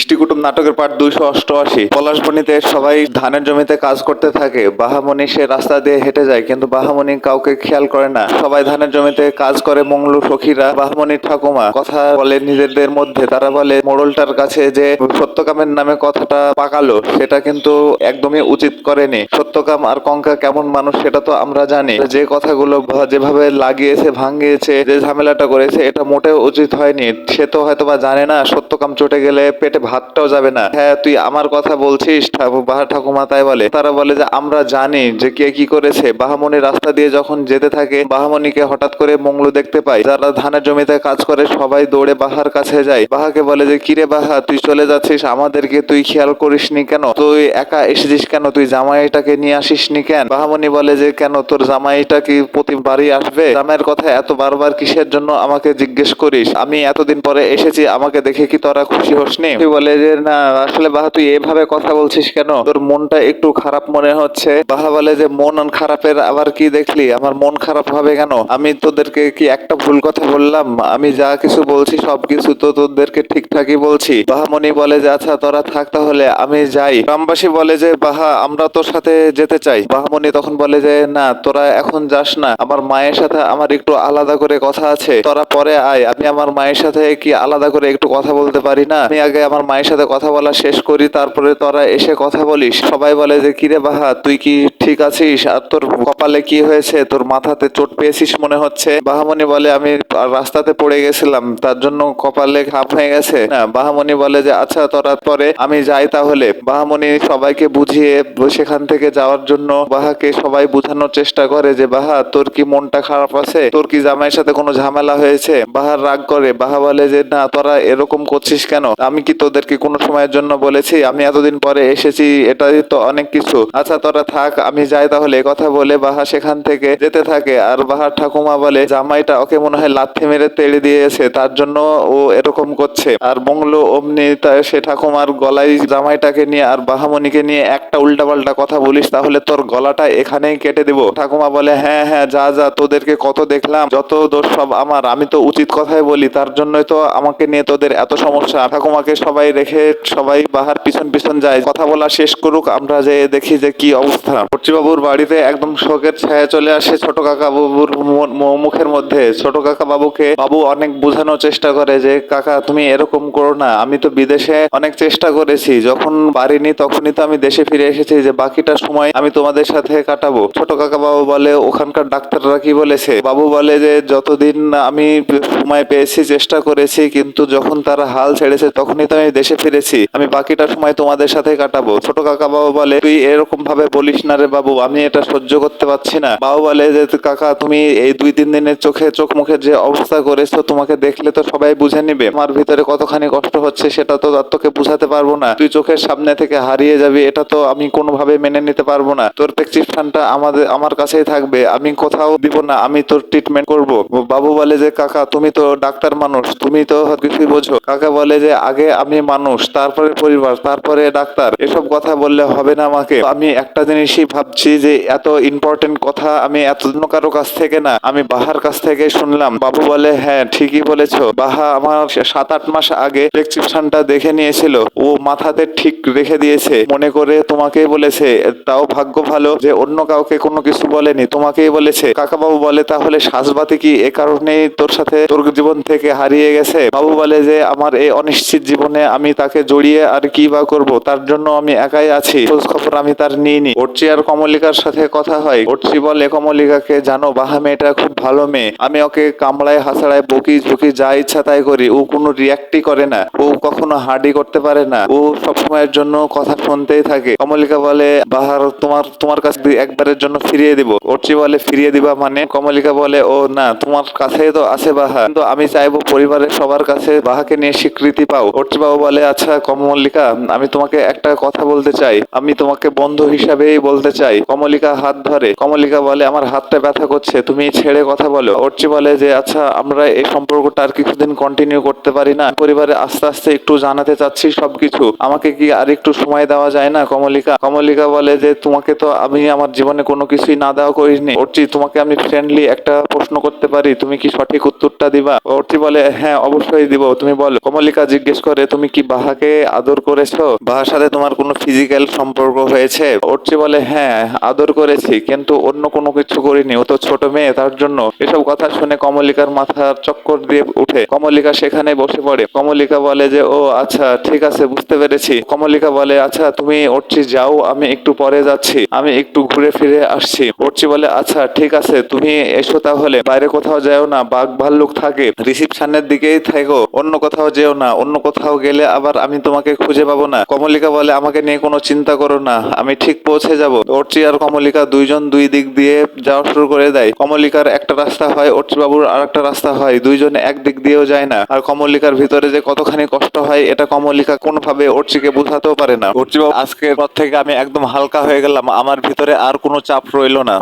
ইষ্টিকুটুম নাটকের পার্ট দুইশো অষ্টআশি। পলাশবনিতে সবাই ধানের জমিতে কাজ করতে থাকে। বাহামণি সে রাস্তা দিয়ে হেঁটে যায়, কিন্তু বাহামণি কাউকে খেয়াল করে না। সবাই ধানের জমিতে কাজ করে মঙ্গলু সখীরা বাহামণি ঠাকুমা। কথা বলে নিজেদের মধ্যে। তারা বলে, মোড়লটার কাছে যে সত্যকামের নামে কথাটা পাকালো, সেটা কিন্তু একদমই উচিত করেনি। সত্যকাম আর কঙ্কা কেমন মানুষ, সেটা তো আমরা জানি। যে কথাগুলো যেভাবে লাগিয়েছে, ভাঙিয়েছে, যে ঝামেলাটা করেছে, এটা মোটেও উচিত হয়নি। সে তো হয়তো বা জানে না, সত্যকাম চটে গেলে পেটে ভাতটাও যাবে না। হ্যাঁ তুই আমার কথা বলছিস বাহা, ঠাকুমা তাই বলে। তারা বলে যে, আমরা জানি যে কে কি করেছে। বাহামণি রাস্তা দিয়ে যখন যেতে থাকে, বাহামণিকে হঠাৎ করে মঙ্গলু দেখতে পায়। যারা ধানের জমিতে কাজ করে, সবাই দৌড়ে বাহার কাছে যায়। বাহাকে বলে যে, কিরে বাহা, তুই চলে যাচ্ছিস? আমাদেরকে তুই খেয়াল করিসনি কেন? তুই একা এসেছিস কেন? তুই জামাইটাকে নিয়ে আসিসনি কেন? বাহামণি বলে যে, কেন? তোর জামাইটা কি প্রতিবারই আসবে? জামাইয়ের কথা এত বারবার কিসের জন্য আমাকে জিজ্ঞেস করিস? আমি এতদিন পরে এসেছি, আমাকে দেখে কি তোরা খুশি হসনি? তুই বলে যে না, আসলে বাহা, তুই এভাবে কথা বলছিস কেন? তোর মনটা একটু খারাপ মনে হচ্ছে। বাহা বলে যে মন খারাপের আবার কি দেখলি? আমার মন খারাপ হবে কেন? আমি তোদেরকে কি একটা ভুল কথা বললাম? আমি যা কিছু বলছি সবকিছু তো তোদেরকে ঠিকঠাকই বলছি। বাহামণি বলে যে আচ্ছা তোরা থাক তাহলে, আমি যাই। গ্রামবাসী বলে যে, বাহা, আমরা তোর সাথে যেতে চাই। বাহামণি তখন বলে যে, না, তোরা এখন যাস না। আমার মায়ের সাথে আমার একটু আলাদা করে কথা আছে। তোরা পরে আয়। আমি আমার মায়ের সাথে কি আলাদা করে একটু কথা বলতে পারি না? আমি আগে আমার মায়ের সাথে কথা বলা শেষ করি, তারপরে তোরা এসে কথা বলিস। সবাই বলে যে, কিরে বাহা, তুই কি ঠিক আছিস? আর তোর কপালে কি হয়েছে? তোর মাথাতে চোট পেয়েছিস মনে হচ্ছে? বাহামণি বলে, আমি রাস্তাতে পড়ে গেছিলাম, তার জন্য কপালে ঘাপ হয়ে গেছে। না বাহামণি বলে যে আচ্ছা তোরা পরে আমি যাই তাহলে। বাহামণি সবাইকে বুঝিয়ে সেখান থেকে যাওয়ার জন্য বাহাকে সবাই বোঝানোর চেষ্টা করে যে, বাহা, তোর কি মনটা খারাপ আছে? তোর কি জামাইয়ের সাথে কোনো ঝামেলা হয়েছে? বাহার রাগ করে। বাহা বলে যে, না, তোরা এরকম করছিস কেন? আমি কি তোদেরকে কোনো সময়ের জন্য বলেছি, আমি এতদিন পরে এসেছি এটাই তো অনেক কিছু। আচ্ছা তোরা থাক, আমি যাই তাহলে কথা বলে বাহা সেখান থেকে যেতে থাকে। আর বাহার ঠাকুমা বলে, জামাইটা ওকে মনে হয় লাথি মেরে তেড়ে দিয়েছে, তার জন্য ও এরকম করছে। আর মঙ্গলো অমনি সে ঠাকুমার গলায় জামাইটাকে নিয়ে আর বাহামণিকে নিয়ে একটা উল্টাপাল্টা কথা বলিস, তাহলে তোর গলাটা এখানেই কেটে দেবো। ঠাকুমা বলে হ্যাঁ হ্যাঁ যা যা, তোদেরকে কত দেখলাম, যত দোষ সব আমার, আমি তো উচিত কথাই বলি, তার জন্যই তো আমাকে নিয়ে তোদের এত সমস্যা। ঠাকুমাকে সবাই রেখে সবাই বাহার পিছন পিছন যায়। কথা বলা শেষ করুক, আমরা যে দেখি যে কি অবস্থা। বাবুর বাড়িতে একদম শোকের ছায়া চলে আসে ছোট কাকা বাবুর মুখের মধ্যে। ছোট কাকা বাবুকে বাবু অনেক বোঝানোর চেষ্টা করে যে, কাকা, তুমি এরকম করো না। আমি তো বিদেশে অনেক চেষ্টা করেছি। যখন পারিনি তখনই তো আমি দেশে ফিরে এসেছি যে, বাকিটা সময় আমি তোমাদের সাথে কাটাবো। ছোট কাকা বাবু বলে, ওখানকার ডাক্তাররা কি বলেছে? বাবু বলে যে, যতদিন আমি সময় পেয়েছি, চেষ্টা করেছি, কিন্তু যখন তারা হাল ছেড়েছে, তখনই তো আমি দেশে ফিরেছি, আমি বাকিটা সময় তোমাদের সাথে কাটাবো। ছোট কাকা বাবু বলে, তুই এরকম ভাবে বলিস না রে বাবু, আমি এটা সহ্য করতে পারছি না। বাবু বলে যে, কাকা, তুমি এই দুই তিন দিনের চোখে চোখ মুখের যে অবস্থা করেছ, তোমাকে দেখলে তো সবাই বুঝে নিবে। আমার ভিতরে কতখানি কষ্ট হচ্ছে সেটা তো আর তোকে বুঝাতে পারব না। তুই চোখের সামনে থেকে হারিয়ে যাবি, এটা তো আমি কোনোভাবে মেনে নিতে পারব না। তোর প্রেসক্রিপশনটা আমাদের, আমার কাছেই থাকবে, আমি কোথাও দিব না, আমি তোর ট্রিটমেন্ট করব। বাবু বলে যে, কাকা, তুমি তো ডাক্তার মানুষ, তুমি তো কিছুই বোঝো। কাকা বলে যে, আগে আমি মানুষ, তারপরে পরিবার, তারপরে ডাক্তার, এসব কথা বললে হবে না আমাকে। আমি একটা জিনিসই ভাবছি যে এত ইম্পর্টেন্ট কথা আমি এত অন্য কারও কাছ থেকে না, আমি বাহার কাছ থেকে শুনলাম। বাবু বলে হ্যাঁ ঠিকই বলেছ। বাহা আমার সাত আট মাস আগে প্রেসক্রিপশনটা দেখে নিয়েছিল। ও মাথাতে ঠিক রেখে দিয়েছে। মনে করে তোমাকেই বলেছে, তাও ভাগ্য ভালো যে অন্য কাউকে কোনো কিছু বলেনি, তোমাকেই বলেছে। কাকাবাবু বলে, তাহলে শ্বাসবাতি কি এ কারণেই তোর সাথে তোর জীবন থেকে হারিয়ে গেছে? বাবু বলে যে, আমার এই অনিশ্চিত জীবনে আমি তাকে জড়িয়ে আর কি বা করব? তার জন্য আমি একাই আছি। খোঁজ খবর আমি তার নিইনি। ওরচি আর কমলিকার সাথে কথা হয়। ওরচি বলে, কমলিকাকে জানো, বাহা মেয়েটা খুব ভালো মেয়ে। আমি ওকে কামড়ায়, হাসাড়ায়, বকি ঝুঁকি যা ইচ্ছা তাই করি। ও কোনো রিয়াক্টই করে না। ও কখনো হার্ডি করতে পারে না। ও সবসময়ের জন্য কথা শুনতেই থাকে। কমলিকা বলে বাহার তোমার তোমার কাছে একবারের জন্য ফিরিয়ে দিব। অর্চি বলে, ফিরিয়ে দিবা মানে? কমলিকা বলে, ও না, তোমার কাছেই তো আছে বাহা। কিন্তু আমি চাইব পরিবারের সবার কাছে বাহাকে নিয়ে স্বীকৃতি পাও। অর্চি বাবু বলে আচ্ছা কমলিকা আমি তোমাকে একটা কথা বলতে চাই। আমি তোমাকে বন্ধু হিসাবেই বলতে চাই। কমলিকা হাত ধরে। কমলিকা বলে, আমার হাতটা ব্যথা করছে, তুমি ছেড়ে কথা বলো। অর্চি বলে যে আচ্ছা আমরা এই সম্পর্কটা আর কিছুদিন কন্টিনিউ করতে পারি না। পরিবারে আস্তে আস্তে একটু জানাতে চাচ্ছি সবকিছু। আমাকে কি আর একটু সময় দেওয়া যায় না কমলিকা কমলিকা বলে যে, তোমাকে তো আমি আমার জীবনে কোনো কিছুই না দেওয়া করিনি। অর্চি, তোমাকে আমি ফ্রেন্ডলি একটা প্রশ্ন করতে পারি। তুমি কি সঠিক উত্তরটা দিবা? অর্চি বলে হ্যাঁ অবশ্যই দিব। তুমি বলো। কমলিকা জিজ্ঞেস করে, তুমি কি বাহাকে আদর করেছ? বাহার সাথে তোমার কোনো ফিজিক্যাল সম্পর্ক হয়েছে? অর্চি বলে হ্যাঁ আদর করেছি, কিন্তু অন্য কোনো কিছু করিনি। ও তো ছোট মেয়ে, তার জন্য এসব কথা শুনে কমলিকার মাথার চক্কর দিয়ে উঠে। কমলিকা সেখানে বসে পড়ে। কমলিকা বলে যে, ও আচ্ছা ঠিক আছে, বুঝতে পেরেছি। কমলিকা বলে আচ্ছা তুমি অর্চি যাও, আমি একটু পরে যাচ্ছি। আমি একটু ঘুরে ফিরে আসছি। অর্চি বলে আচ্ছা ঠিক আছে, তুমি এসো তাহলে। বাইরে কোথাও যাও না, বাঘ ভাল্লুক থাকে। রিসিপশনের দিকেই থাকো। অন্য কোথাও যেও না, অন্য কোথাও গেলে আবার আমি তোমাকে খুঁজে পাবো না। কমলিকা বলে, আমাকে নিয়ে কোনো চিন্তা করো না, আমি ঠিক পৌঁছে যাব। অর্চি আর কমলিকা দুইজন দুই দিক দিয়ে যাওয়া শুরু করে দেয়। কমলিকার একটা রাস্তা হয় বাবুর আর একটা রাস্তা হয়, দুইজন এক দিক দিয়েও যায় না। আর কমলিকার ভিতরে যে কতখানি কষ্ট হয়, এটা কমলিকা কোনোভাবে অর্চিকে বোঝাতেও পারে না। অর্চি বাবু আজকের পর থেকে আমি একদম হালকা হয়ে গেলাম, আমার ভিতরে আর কোনো চাপ রইল না।